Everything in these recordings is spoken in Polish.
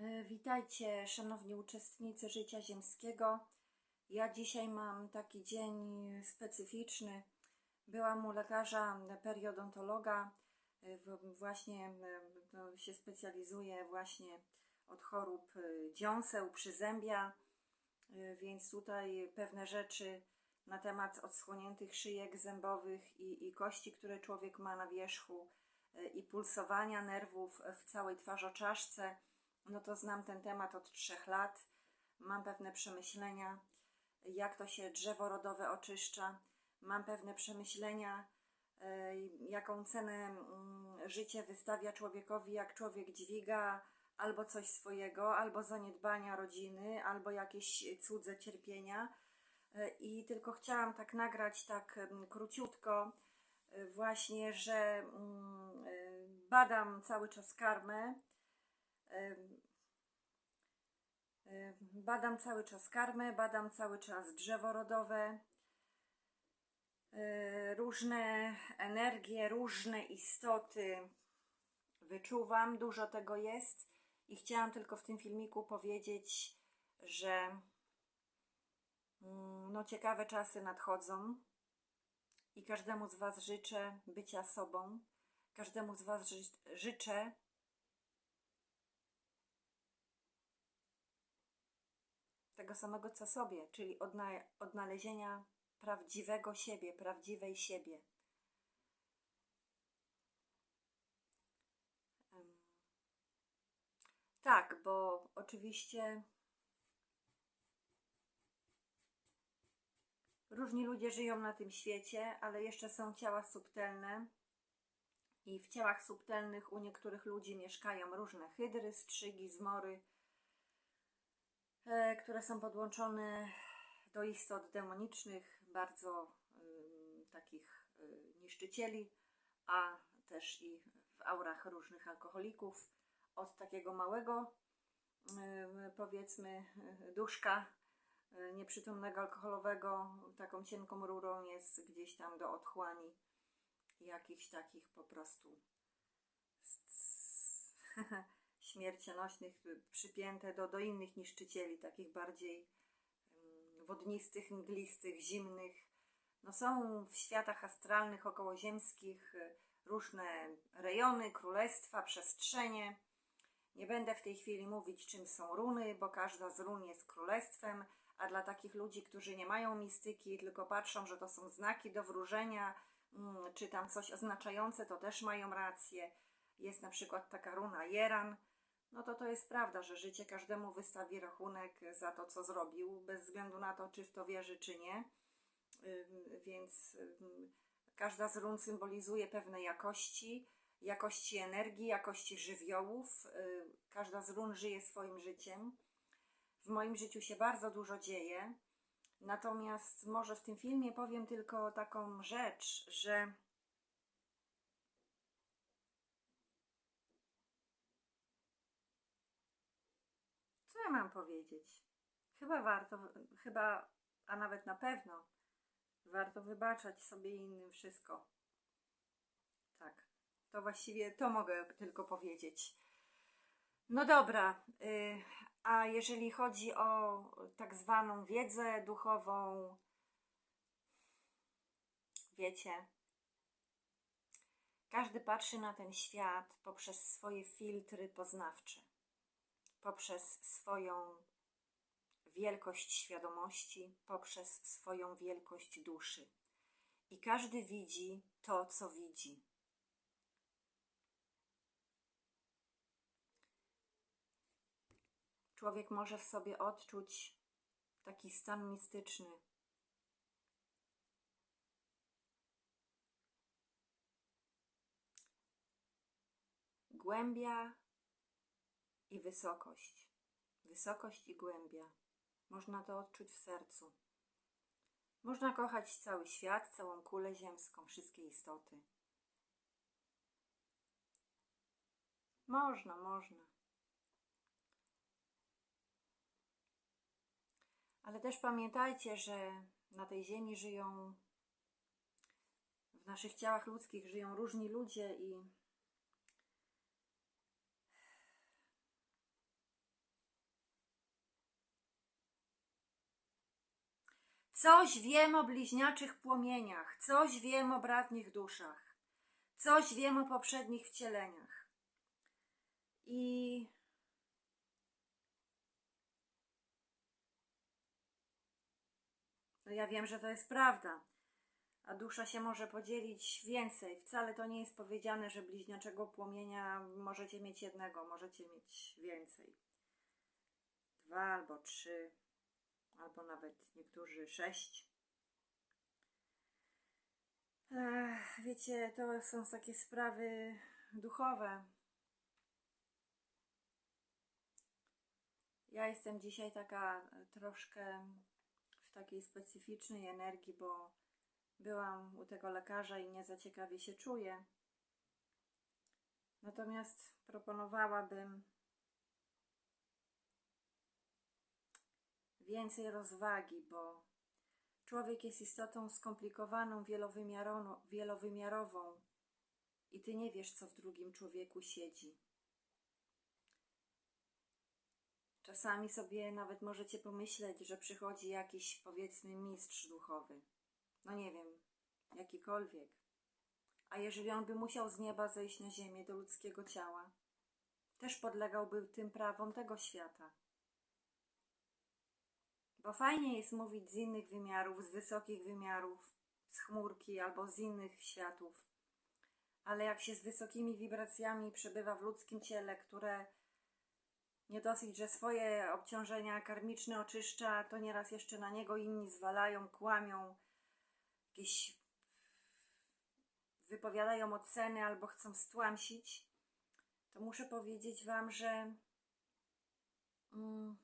E, Witajcie, szanowni uczestnicy życia ziemskiego. Ja dzisiaj mam taki dzień specyficzny. Byłam u lekarza periodontologa, e, właśnie e, no, się specjalizuje właśnie od chorób e, dziąseł, przyzębia, e, więc tutaj pewne rzeczy na temat odschłoniętych szyjek zębowych i, i kości, które człowiek ma na wierzchu e, i pulsowania nerwów w całej twarzoczaszce, no to znam ten temat od trzech lat. Mam pewne przemyślenia, jak to się drzewo rodowe oczyszcza. Mam pewne przemyślenia, e, jaką cenę mm, życie wystawia człowiekowi, jak człowiek dźwiga albo coś swojego, albo zaniedbania rodziny, albo jakieś cudze cierpienia. E, I tylko chciałam tak nagrać tak em, króciutko, e, właśnie, że mm, badam cały czas karmę. Badam cały czas karmę, badam cały czas drzewo rodowe, e, różne energie, różne istoty wyczuwam, dużo tego jest i chciałam tylko w tym filmiku powiedzieć, że mm, no ciekawe czasy nadchodzą i każdemu z Was życzę bycia sobą, każdemu z Was ży- życzę tego samego co sobie, czyli odna- odnalezienia prawdziwego siebie, prawdziwej siebie. Tak, bo oczywiście różni ludzie żyją na tym świecie, ale jeszcze są ciała subtelne. I w ciałach subtelnych u niektórych ludzi mieszkają różne hydry, strzygi, zmory, które są podłączone do istot demonicznych, bardzo takich y, niszczycieli, a też i w aurach różnych alkoholików. Od takiego małego, powiedzmy, duszka y, nieprzytomnego alkoholowego, taką cienką rurą jest gdzieś tam do otchłani jakichś takich po prostu śmiercionośnych, y, przypięte do, do innych niszczycieli, takich bardziej mm, wodnistych, mglistych, zimnych. No są w światach astralnych, okołoziemskich y, różne rejony, królestwa, przestrzenie. Nie będę w tej chwili mówić, czym są runy, bo każda z run jest królestwem, a dla takich ludzi, którzy nie mają mistyki, tylko patrzą, że to są znaki do wróżenia, mm, czy tam coś oznaczające, to też mają rację. Jest na przykład taka runa Jeran, no to to jest prawda, że życie każdemu wystawi rachunek za to, co zrobił, bez względu na to, czy w to wierzy, czy nie. Więc każda z run symbolizuje pewne jakości, jakości energii, jakości żywiołów. Każda z run żyje swoim życiem. W moim życiu się bardzo dużo dzieje. Natomiast może w tym filmie powiem tylko taką rzecz, że mam powiedzieć? Chyba warto, chyba, a nawet na pewno warto wybaczać sobie innym wszystko. Tak, to właściwie to mogę tylko powiedzieć. No dobra, y, a jeżeli chodzi o tak zwaną wiedzę duchową, wiecie, każdy patrzy na ten świat poprzez swoje filtry poznawcze, poprzez swoją wielkość świadomości, poprzez swoją wielkość duszy. I każdy widzi to, co widzi. Człowiek może w sobie odczuć taki stan mistyczny. Głębia i wysokość. Wysokość i głębia. Można to odczuć w sercu. Można kochać cały świat, całą kulę ziemską, wszystkie istoty. Można, można. Ale też pamiętajcie, że na tej ziemi żyją, w naszych ciałach ludzkich żyją różni ludzie i Coś wiem o bliźniaczych płomieniach, coś wiem o bratnich duszach, coś wiem o poprzednich wcieleniach. I no ja wiem, że to jest prawda. A dusza się może podzielić więcej. Wcale to nie jest powiedziane, że bliźniaczego płomienia możecie mieć jednego, możecie mieć więcej. Dwa albo trzy, albo nawet niektórzy sześć. Wiecie, to są takie sprawy duchowe. Ja jestem dzisiaj taka troszkę w takiej specyficznej energii, bo byłam u tego lekarza i nie za ciekawie się czuję. Natomiast proponowałabym więcej rozwagi, bo człowiek jest istotą skomplikowaną, wielowymiarową, i ty nie wiesz, co w drugim człowieku siedzi. Czasami sobie nawet możecie pomyśleć, że przychodzi jakiś, powiedzmy, mistrz duchowy. No nie wiem, jakikolwiek. A jeżeli on by musiał z nieba zejść na ziemię do ludzkiego ciała, też podlegałby tym prawom tego świata. Bo fajnie jest mówić z innych wymiarów, z wysokich wymiarów, z chmurki albo z innych światów. Ale jak się z wysokimi wibracjami przebywa w ludzkim ciele, które nie dosyć, że swoje obciążenia karmiczne oczyszcza, to nieraz jeszcze na niego inni zwalają, kłamią, jakieś wypowiadają oceny albo chcą stłamsić, to muszę powiedzieć Wam, że mm,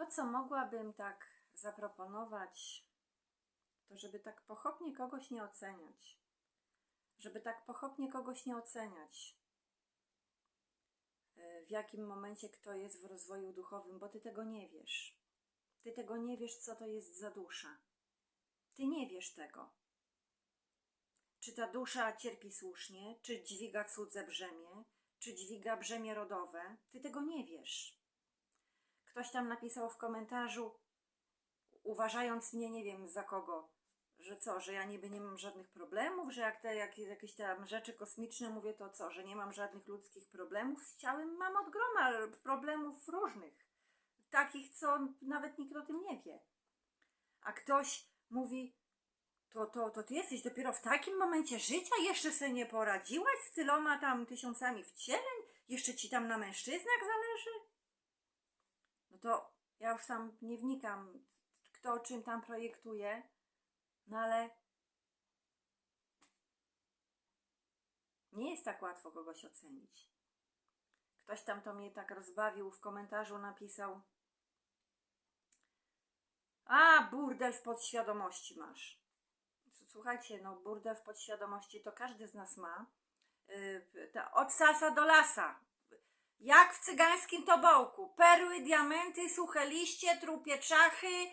to, co mogłabym tak zaproponować, to żeby tak pochopnie kogoś nie oceniać. Żeby tak pochopnie kogoś nie oceniać. e, W jakim momencie kto jest w rozwoju duchowym, bo ty tego nie wiesz. Ty tego nie wiesz, co to jest za dusza. Ty nie wiesz tego. Czy ta dusza cierpi słusznie, czy dźwiga cudze brzemię, czy dźwiga brzemię rodowe. Ty tego nie wiesz. Ktoś tam napisał w komentarzu, uważając mnie, nie wiem za kogo, że co, że ja niby nie mam żadnych problemów, że jak te jak, jakieś tam rzeczy kosmiczne mówię, to co, że nie mam żadnych ludzkich problemów z ciałem, mam od groma problemów różnych. Takich, co nawet nikt o tym nie wie. A ktoś mówi, to, to, to ty jesteś dopiero w takim momencie życia, jeszcze sobie nie poradziłaś z tyloma tam tysiącami wcieleń, jeszcze ci tam na mężczyznach zależy? To ja już tam nie wnikam, kto czym tam projektuje, no ale nie jest tak łatwo kogoś ocenić. Ktoś tam to mnie tak rozbawił, w komentarzu napisał a, burdel w podświadomości masz. Słuchajcie, no burdel w podświadomości to każdy z nas ma. Yy, od sasa do lasa. Jak w cygańskim tobołku. Perły, diamenty, suche liście, trupie czachy,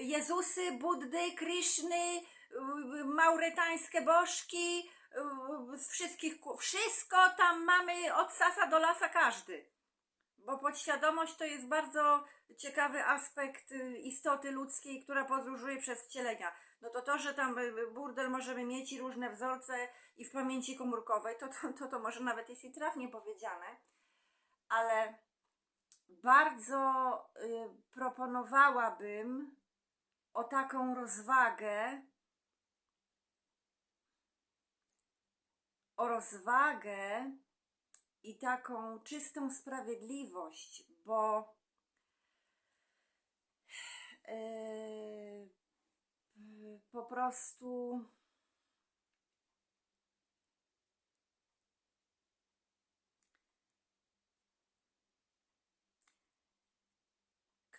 Jezusy, Buddy, Kryszny, yy, mauretańskie bożki, yy, z wszystkich, wszystko tam mamy od sasa do lasa każdy. Bo podświadomość to jest bardzo ciekawy aspekt y, istoty ludzkiej, która podróżuje przez wcielenia. No to to, że tam y, burdel możemy mieć i różne wzorce i w pamięci komórkowej, to to, to, to może nawet jest i trafnie powiedziane, ale bardzo y, proponowałabym o taką rozwagę, o rozwagę i taką czystą sprawiedliwość, bo yy, po prostu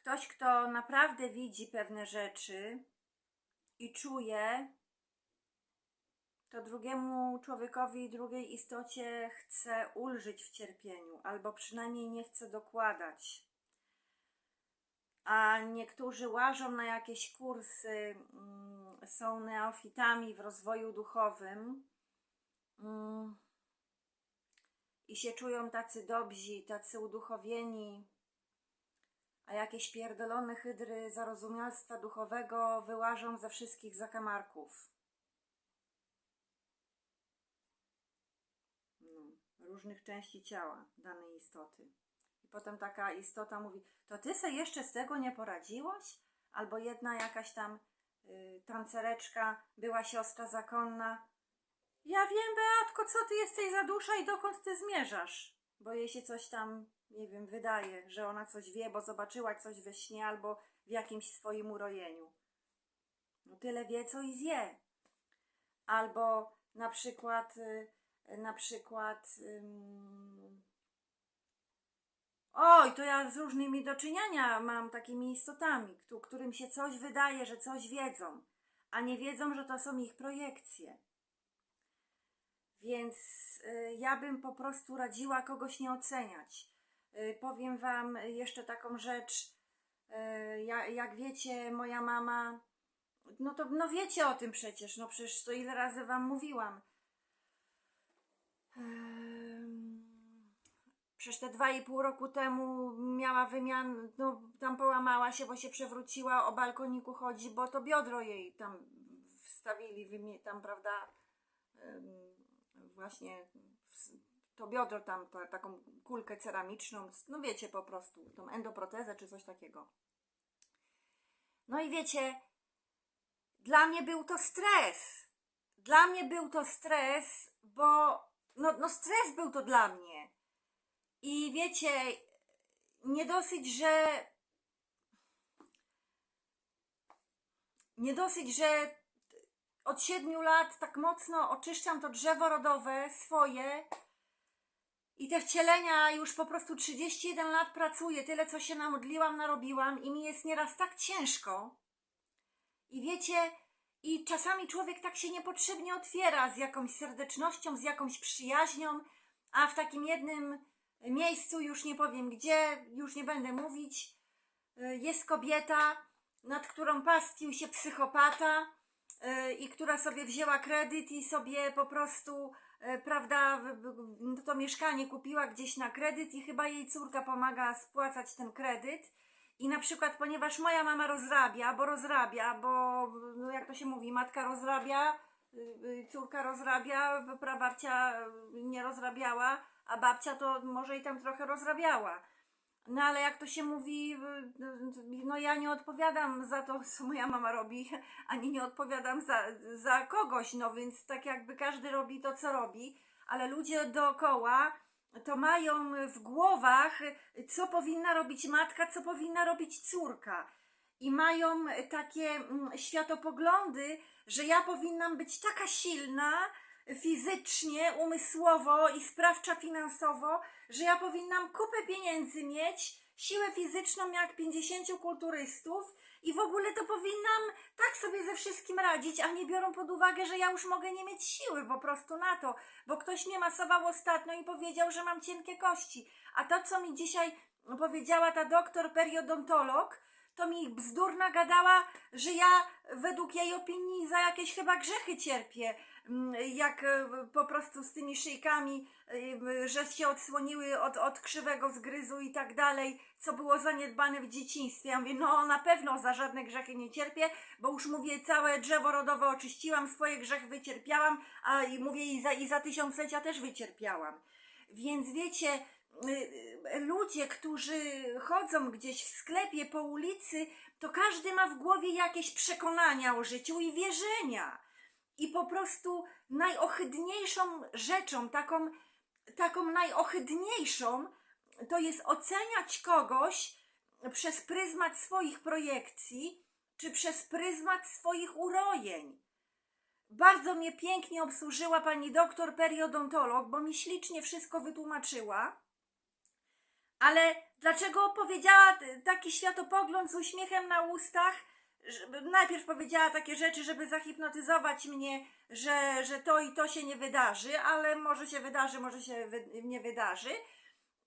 ktoś, kto naprawdę widzi pewne rzeczy i czuje, to drugiemu człowiekowi, drugiej istocie chce ulżyć w cierpieniu, albo przynajmniej nie chce dokładać. A niektórzy łażą na jakieś kursy, mm, są neofitami w rozwoju duchowym mm, i się czują tacy dobrzy, tacy uduchowieni, a jakieś pierdolone hydry zarozumialstwa duchowego wyłażą ze wszystkich zakamarków. No, różnych części ciała danej istoty. I potem taka istota mówi, to ty se jeszcze z tego nie poradziłaś? Albo jedna jakaś tam y, tancereczka, była siostra zakonna. Ja wiem, Beatko, co ty jesteś za dusza i dokąd ty zmierzasz? Bo jej się coś tam, nie wiem, wydaje, że ona coś wie, bo zobaczyła coś we śnie albo w jakimś swoim urojeniu. No tyle wie, co i zje. Albo na przykład, y, na przykład. ym, Oj, to ja z różnymi do czynienia mam takimi istotami, któ- którym się coś wydaje, że coś wiedzą, a nie wiedzą, że to są ich projekcje. Więc y, ja bym po prostu radziła kogoś nie oceniać. Y, powiem Wam jeszcze taką rzecz. Y, ja, jak wiecie, moja mama. No to no wiecie o tym przecież. No przecież to ile razy Wam mówiłam. Przecież te dwa i pół roku temu miała wymian, no tam połamała się, bo się przewróciła, o balkoniku chodzi, bo to biodro jej tam wstawili, tam, prawda, właśnie to biodro tam, ta, taką kulkę ceramiczną, no wiecie po prostu, tą endoprotezę czy coś takiego. No i wiecie, dla mnie był to stres. Dla mnie był to stres, bo no, no stres był to dla mnie. I wiecie, nie dosyć, że. Nie dosyć, że od siedmiu lat tak mocno oczyszczam to drzewo rodowe swoje i te wcielenia już po prostu 31 lat pracuję, tyle co się namodliłam, narobiłam i mi jest nieraz tak ciężko. I wiecie, i czasami człowiek tak się niepotrzebnie otwiera z jakąś serdecznością, z jakąś przyjaźnią, a w takim jednym miejscu, już nie powiem gdzie, już nie będę mówić, y, jest kobieta, nad którą pastwił się psychopata y, i która sobie wzięła kredyt i sobie po prostu, prawda, w- w- to mieszkanie kupiła gdzieś na kredyt i chyba jej córka pomaga spłacać ten kredyt. I na przykład, ponieważ moja mama rozrabia, bo rozrabia, bo no jak to się mówi, matka rozrabia, y, y, córka rozrabia, prababcia y, nie rozrabiała, a babcia to może i tam trochę rozrabiała. No ale jak to się mówi, y, no ja nie odpowiadam za to, co moja mama robi, ani nie odpowiadam za, za kogoś, no więc tak jakby każdy robi to, co robi, ale ludzie dookoła to mają w głowach, co powinna robić matka, co powinna robić córka. I mają takie mm, światopoglądy, że ja powinnam być taka silna fizycznie, umysłowo i sprawcza finansowo, że ja powinnam kupę pieniędzy mieć, siłę fizyczną jak 50 kulturystów i w ogóle to powinnam tak sobie ze wszystkim radzić, a nie biorą pod uwagę, że ja już mogę nie mieć siły po prostu na to, bo ktoś mnie masował ostatnio i powiedział, że mam cienkie kości. A to, co mi dzisiaj powiedziała ta doktor periodontolog, to mi bzdurna gadała, że ja według jej opinii za jakieś chyba grzechy cierpię. Mm, Jak e, po prostu z tymi szyjkami, że się odsłoniły od, od krzywego zgryzu i tak dalej, co było zaniedbane w dzieciństwie. Ja mówię, no na pewno za żadne grzechy nie cierpię, bo już mówię, całe drzewo rodowe oczyściłam, swoje grzechy wycierpiałam, a i mówię, i za, i za tysiąclecia też wycierpiałam. Więc wiecie, y, y, ludzie, którzy chodzą gdzieś w sklepie, po ulicy, to każdy ma w głowie jakieś przekonania o życiu i wierzenia. I po prostu najohydniejszą rzeczą, taką, taką najohydniejszą, to jest oceniać kogoś przez pryzmat swoich projekcji, czy przez pryzmat swoich urojeń. Bardzo mnie pięknie obsłużyła pani doktor periodontolog, bo mi ślicznie wszystko wytłumaczyła. Ale dlaczego powiedziała taki światopogląd z uśmiechem na ustach? Najpierw powiedziała takie rzeczy, żeby zahipnotyzować mnie, że, że to i to się nie wydarzy, ale może się wydarzy, może się wy, nie wydarzy.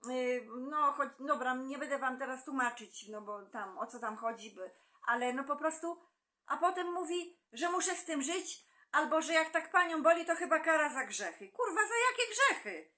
Yy, No, choć, dobra, nie będę wam teraz tłumaczyć, no bo tam, o co tam chodzi, by, ale no po prostu, a potem mówi, że muszę z tym żyć, albo że jak tak panią boli, to chyba kara za grzechy. Kurwa, za jakie grzechy?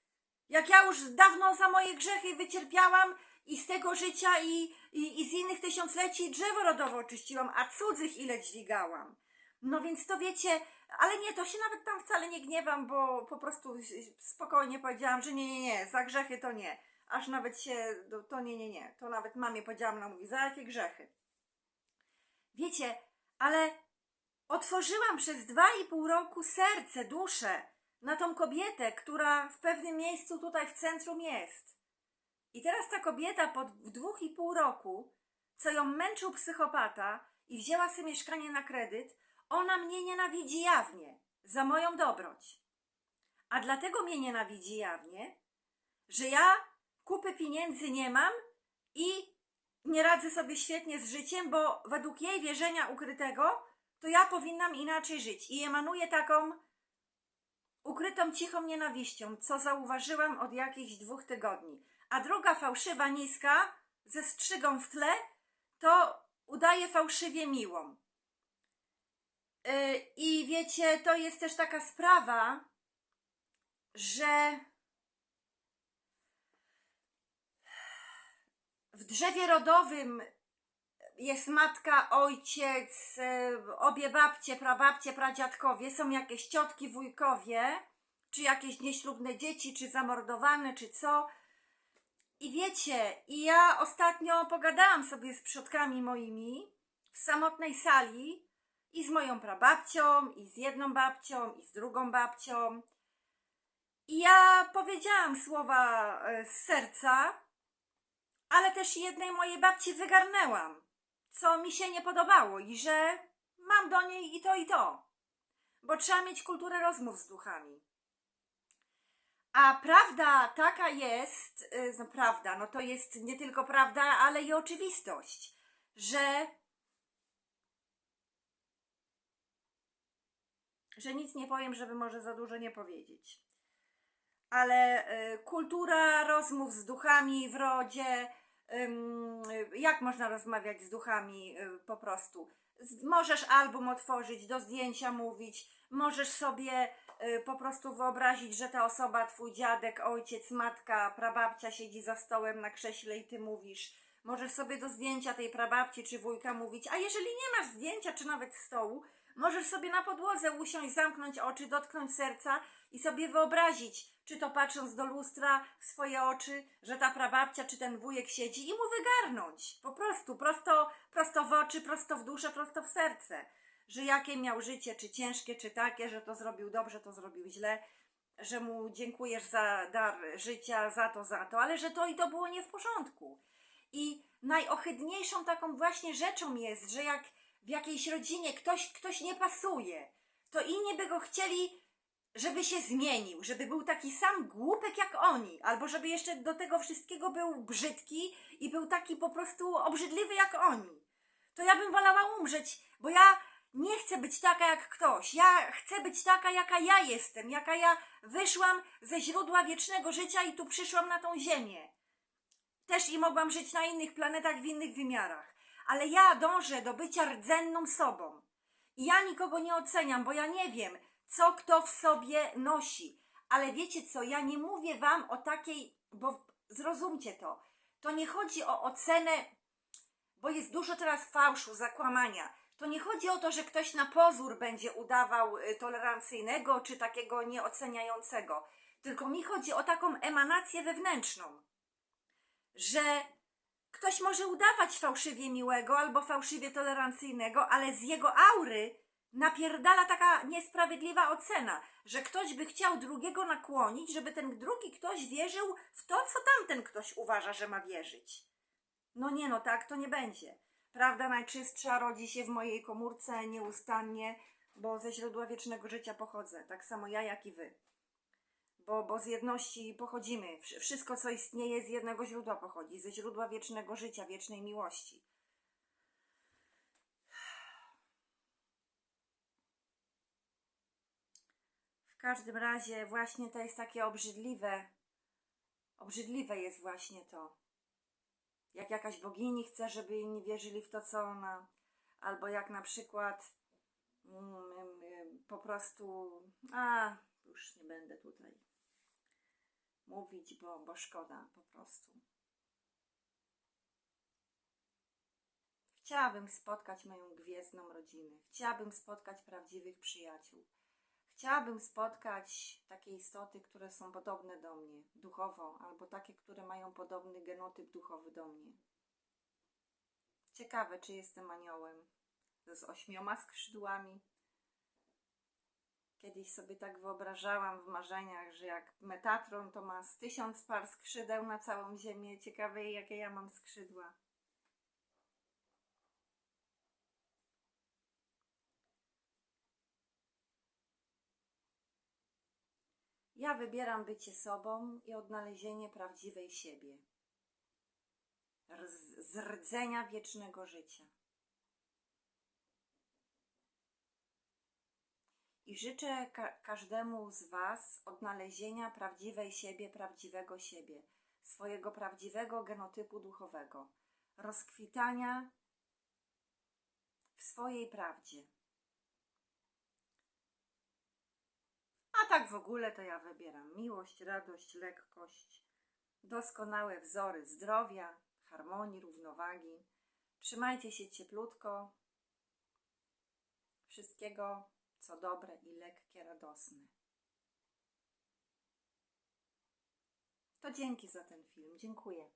Jak ja już dawno za moje grzechy wycierpiałam I z tego życia i, i, i z innych tysiącleci drzewo rodowe oczyściłam, a cudzych ile dźwigałam. No więc to wiecie, ale nie, to się nawet tam wcale nie gniewam, bo po prostu spokojnie powiedziałam, że nie, nie, nie, za grzechy to nie. Aż nawet się, to, to nie, nie, nie. To nawet mamie powiedziałam, ona mówi, za jakie grzechy? Wiecie, ale otworzyłam przez dwa i pół roku serce, duszę na tą kobietę, która w pewnym miejscu tutaj w centrum jest. I teraz ta kobieta po dwóch i pół roku, co ją męczył psychopata i wzięła sobie mieszkanie na kredyt, ona mnie nienawidzi jawnie za moją dobroć. A dlatego mnie nienawidzi jawnie, że ja kupy pieniędzy nie mam i nie radzę sobie świetnie z życiem, bo według jej wierzenia ukrytego to ja powinnam inaczej żyć. I emanuję taką ukrytą cichą nienawiścią, co zauważyłam od jakichś dwóch tygodni. A druga fałszywa niska, ze strzygą w tle, to udaje fałszywie miłą. Yy, I wiecie, to jest też taka sprawa, że w drzewie rodowym jest matka, ojciec, yy, obie babcie, prababcie, pradziadkowie, są jakieś ciotki, wujkowie, czy jakieś nieślubne dzieci, czy zamordowane, czy co. I wiecie, i ja ostatnio pogadałam sobie z przodkami moimi w samotnej sali i z moją prababcią, i z jedną babcią, i z drugą babcią. I ja powiedziałam słowa e, z serca, ale też jednej mojej babci wygarnęłam, co mi się nie podobało i że mam do niej i to, i to. Bo trzeba mieć kulturę rozmów z duchami. A prawda taka jest, y, no prawda, no to jest nie tylko prawda, ale i oczywistość, że że nic nie powiem, żeby może za dużo nie powiedzieć. Ale y, kultura rozmów z duchami w rodzie, ym, jak można rozmawiać z duchami y, po prostu? Możesz album otworzyć, do zdjęcia mówić, możesz sobie y, po prostu wyobrazić, że ta osoba, twój dziadek, ojciec, matka, prababcia siedzi za stołem na krześle i ty mówisz. Możesz sobie do zdjęcia tej prababci czy wujka mówić, a jeżeli nie masz zdjęcia czy nawet stołu, możesz sobie na podłodze usiąść, zamknąć oczy, dotknąć serca i sobie wyobrazić, czy to patrząc do lustra w swoje oczy, że ta prababcia czy ten wujek siedzi i mu wygarnąć. Po prostu, prosto, prosto w oczy, prosto w duszę, prosto w serce. Że jakie miał życie, czy ciężkie, czy takie, że to zrobił dobrze, to zrobił źle, że mu dziękujesz za dar życia, za to, za to, ale że to i to było nie w porządku. I najohydniejszą taką właśnie rzeczą jest, że jak w jakiejś rodzinie ktoś, ktoś nie pasuje, to inni by go chcieli, żeby się zmienił, żeby był taki sam głupek jak oni, albo żeby jeszcze do tego wszystkiego był brzydki i był taki po prostu obrzydliwy jak oni. To ja bym wolała umrzeć, bo ja nie chcę być taka jak ktoś. Ja chcę być taka, jaka ja jestem, jaka ja wyszłam ze źródła wiecznego życia i tu przyszłam na tą ziemię. Też i mogłam żyć na innych planetach, w innych wymiarach. Ale ja dążę do bycia rdzenną sobą. I ja nikogo nie oceniam, bo ja nie wiem, co kto w sobie nosi. Ale wiecie co, ja nie mówię wam o takiej, bo zrozumcie to. To nie chodzi o ocenę, bo jest dużo teraz fałszu, zakłamania. To nie chodzi o to, że ktoś na pozór będzie udawał y, tolerancyjnego czy takiego nieoceniającego. Tylko mi chodzi o taką emanację wewnętrzną, że ktoś może udawać fałszywie miłego albo fałszywie tolerancyjnego, ale z jego aury napierdala taka niesprawiedliwa ocena, że ktoś by chciał drugiego nakłonić, żeby ten drugi ktoś wierzył w to, co tamten ktoś uważa, że ma wierzyć. No nie, no tak to nie będzie. Prawda najczystsza rodzi się w mojej komórce nieustannie, bo ze źródła wiecznego życia pochodzę, tak samo ja, jak i wy. Bo, bo z jedności pochodzimy. Wsz- Wszystko, co istnieje, z jednego źródła pochodzi, ze źródła wiecznego życia, wiecznej miłości. W każdym razie właśnie to jest takie obrzydliwe. Obrzydliwe jest właśnie to jak jakaś bogini chce, żeby inni wierzyli w to, co ona, albo jak na przykład mm, mm, mm, po prostu, a już nie będę tutaj mówić, bo, bo szkoda po prostu. Chciałabym spotkać moją gwiezdną rodzinę, chciałabym spotkać prawdziwych przyjaciół. Chciałabym spotkać takie istoty, które są podobne do mnie duchowo, albo takie, które mają podobny genotyp duchowy do mnie. Ciekawe, czy jestem aniołem z ośmioma skrzydłami. Kiedyś sobie tak wyobrażałam w marzeniach, że jak Metatron to ma z tysiąc par skrzydeł na całą Ziemię. Ciekawe, jakie ja mam skrzydła. Ja wybieram bycie sobą i odnalezienie prawdziwej siebie. Z rdzenia wiecznego życia. I życzę ka- każdemu z Was odnalezienia prawdziwej siebie, prawdziwego siebie, swojego prawdziwego genotypu duchowego, rozkwitania w swojej prawdzie. A tak w ogóle to ja wybieram miłość, radość, lekkość, doskonałe wzory zdrowia, harmonii, równowagi. Trzymajcie się cieplutko. Wszystkiego, co dobre i lekkie, radosne. To dzięki za ten film. Dziękuję.